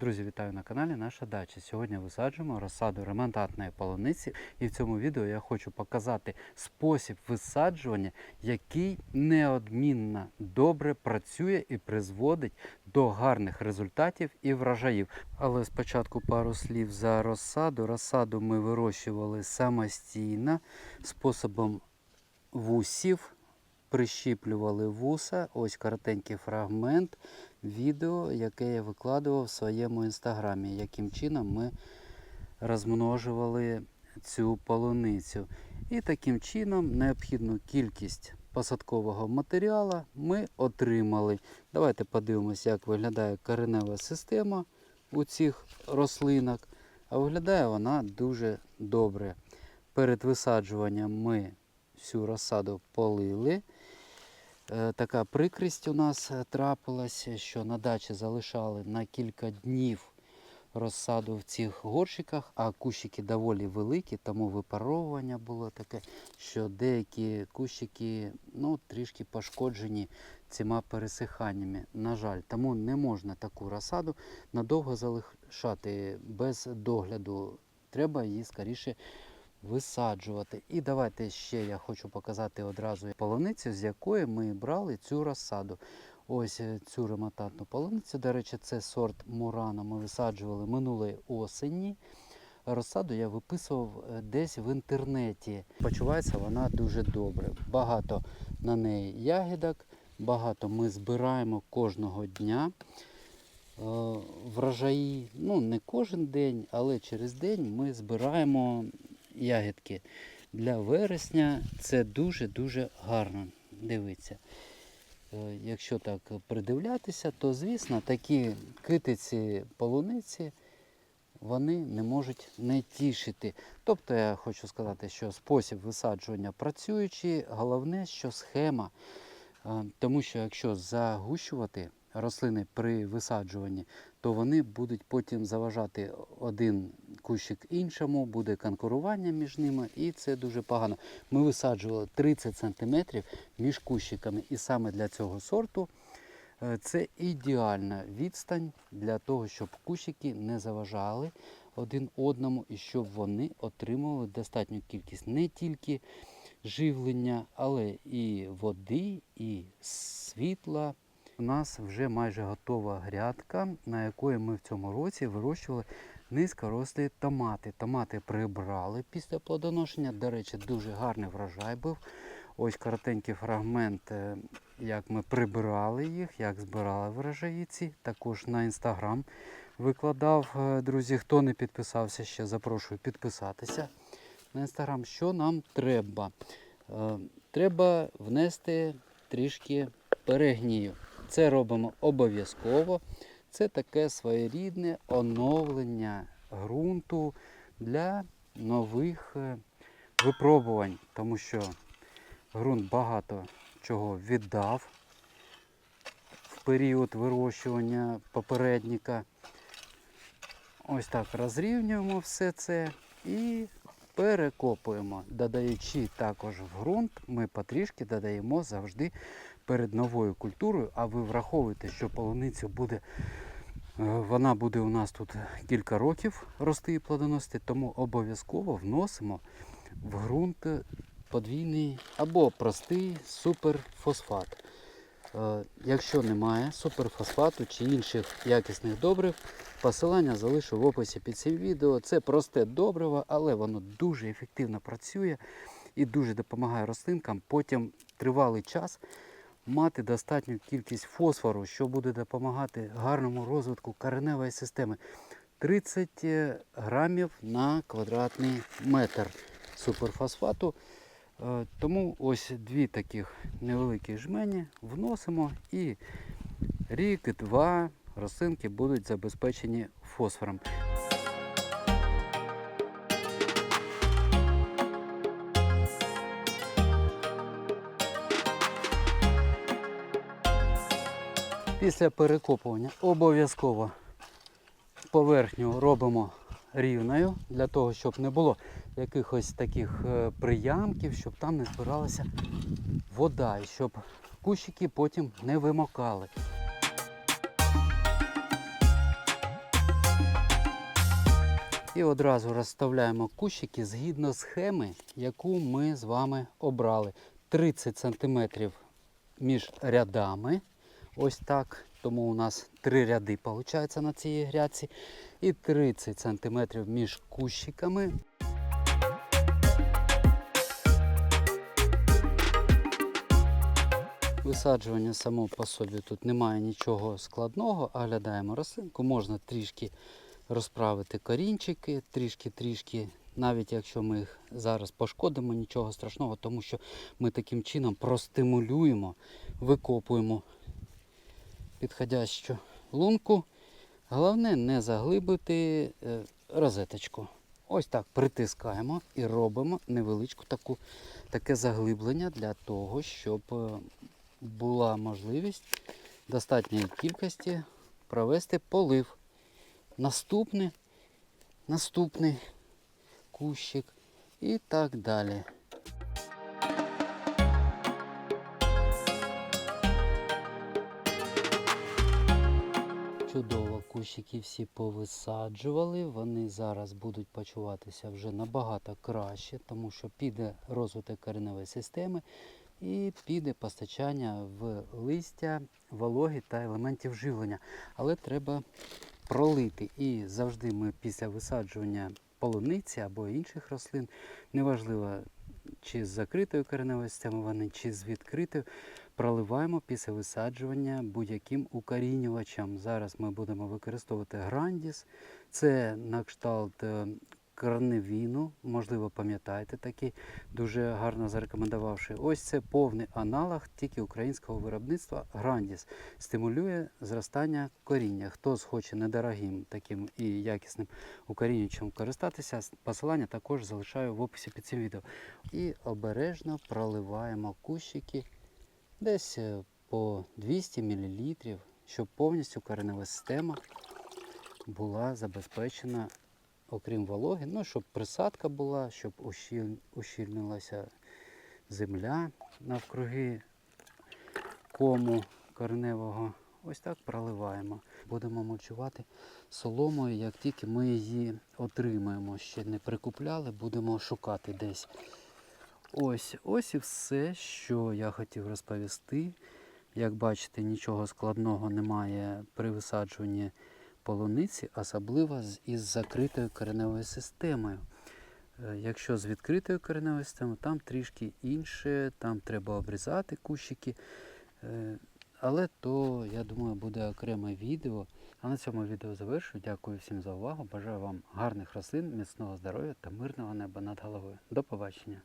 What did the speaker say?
Друзі, вітаю на каналі Наша Дача. Сьогодні висаджуємо розсаду ремонтантної полуниці. І в цьому відео я хочу показати спосіб висаджування, який неодмінно добре працює і призводить до гарних результатів і врожаїв. Але спочатку пару слів за розсаду. Розсаду ми вирощували самостійно способом вусів. Прищіплювали вуса, ось коротенький фрагмент відео, яке я викладував в своєму інстаграмі, яким чином ми розмножували цю полуницю. І таким чином необхідну кількість посадкового матеріалу ми отримали. Давайте подивимося, як виглядає коренева система у цих рослинок. А виглядає вона дуже добре. Перед висаджуванням ми всю розсаду полили. Е, Така прикрість у нас е, трапилася, що на дачі залишали на кілька днів розсаду в цих горщиках, а кущики доволі великі, тому випаровування було таке, що деякі кущики ну, трішки пошкоджені цими пересиханнями. На жаль, тому не можна таку розсаду надовго залишати без догляду. Треба її скоріше висаджувати. І давайте ще я хочу показати одразу полуницю, з якої ми брали цю розсаду. Ось е, цю ремонтантну полуницю. До речі, це сорт Мурана. Ми висаджували минулої осені. Розсаду я виписував е, десь в інтернеті. Почувається вона дуже добре. Багато на неї ягідок, багато ми збираємо кожного дня. Е, Врожаї, ну не кожен день, але через день ми збираємо ягідки. Для вересня це дуже-дуже гарно. Дивіться. Е, Якщо так придивлятися, то звісно такі китиці полуниці вони не можуть не тішити. Тобто я хочу сказати, що спосіб висаджування працюючий, головне, що схема. Е, Тому що якщо загущувати рослини при висаджуванні, то вони будуть потім заважати один кущик іншому, буде конкурування між ними, і це дуже погано. Ми висаджували 30 см між кущиками, і саме для цього сорту е, це ідеальна відстань для того, щоб кущики не заважали один одному і щоб вони отримували достатню кількість не тільки живлення, але і води, і світла. У нас вже майже готова грядка, на якої ми в цьому році вирощували низькорослі томати. Томати прибрали після плодоношення. До речі, дуже гарний врожай був. Ось коротенький фрагмент, е, як ми прибирали їх, як збирали врожаїці. Також на інстаграм викладав. Е, Друзі, хто не підписався ще, запрошую підписатися на інстаграм. Що нам треба? Е, Треба внести трішки перегнію. Це робимо обов'язково. Це таке своєрідне оновлення ґрунту для нових е, випробувань, тому що ґрунт багато чого віддав в період вирощування попередника. Ось так розрівнюємо все це і перекопуємо, додаючи також в ґрунт, ми потрішки додаємо завжди перед новою культурою, а ви враховуєте, що полуниця буде, е, вона буде у нас тут кілька років рости і плодоносити, тому обов'язково вносимо в ґрунт подвійний або простий суперфосфат. Е, Якщо немає суперфосфату чи інших якісних добрив, посилання залишу в описі під цим відео. Це просте добриво, але воно дуже ефективно працює і дуже допомагає рослинкам потім тривалий час мати достатню кількість фосфору, що буде допомагати гарному розвитку кореневої системи. 30 грамів на квадратний метр суперфосфату. Е, Тому ось дві таких невеликі жмені вносимо і рік-два рослинки будуть забезпечені фосфором. Після перекопування обов'язково поверхню робимо рівною, для того, щоб не було якихось таких е, приямків, щоб там не збиралася вода і щоб кущики потім не вимокали. І одразу розставляємо кущики згідно схеми, яку ми з вами обрали. 30 см між рядами. Ось так. Тому у нас три ряди виходить на цій грядці. І 30 см між кущиками. Висаджування само по собі тут немає нічого складного. Оглядаємо рослинку. Можна трішки розправити корінчики, трішки-трішки, навіть якщо ми їх зараз пошкодимо, нічого страшного, тому що ми таким чином простимулюємо, викопуємо підходящу лунку. Головне не заглибити е, розеточку. Ось так притискаємо і робимо невеличку таку, таке заглиблення для того, щоб е, була можливість достатньої кількості провести полив. Наступний, наступний кущик і так далі. Чудово, кущики всі повисаджували. Вони зараз будуть почуватися вже набагато краще, тому що піде розвиток кореневої системи і піде постачання в листя, вологи та елементів живлення. Але треба пролити. І завжди ми після висаджування полуниці або інших рослин, неважливо чи з закритою кореневою системою вони, чи з відкритою, проливаємо після висаджування будь-яким укорінювачем. Зараз ми будемо використовувати грандіс. Це на кшталт е, корневіну, можливо, пам'ятаєте такий, дуже гарно зарекомендувавши. Ось це повний аналог тільки українського виробництва Грандіс. Стимулює зростання коріння. Хто схоче недорогим таким і якісним укорінюючим користатися, посилання також залишаю в описі під цим відео. І обережно проливаємо кущики десь е, по 200 мл, щоб повністю коренева система була забезпечена окрім вологи, ну, щоб присадка була, щоб ущіль- ущільнилася земля навкруги кому кореневого. Ось так проливаємо. Будемо мульчувати соломою, як тільки ми її отримаємо. Ще не прикупляли, будемо шукати десь. Ось, ось і все, що я хотів розповісти. Як бачите, нічого складного немає при висаджуванні полуниці, особливо із закритою кореневою системою. Е, Якщо з відкритою кореневою системою, там трішки інше, там треба обрізати кущики. Е, Але то, я думаю, буде окреме відео. А на цьому відео завершую. Дякую всім за увагу. Бажаю вам гарних рослин, міцного здоров'я та мирного неба над головою. До побачення!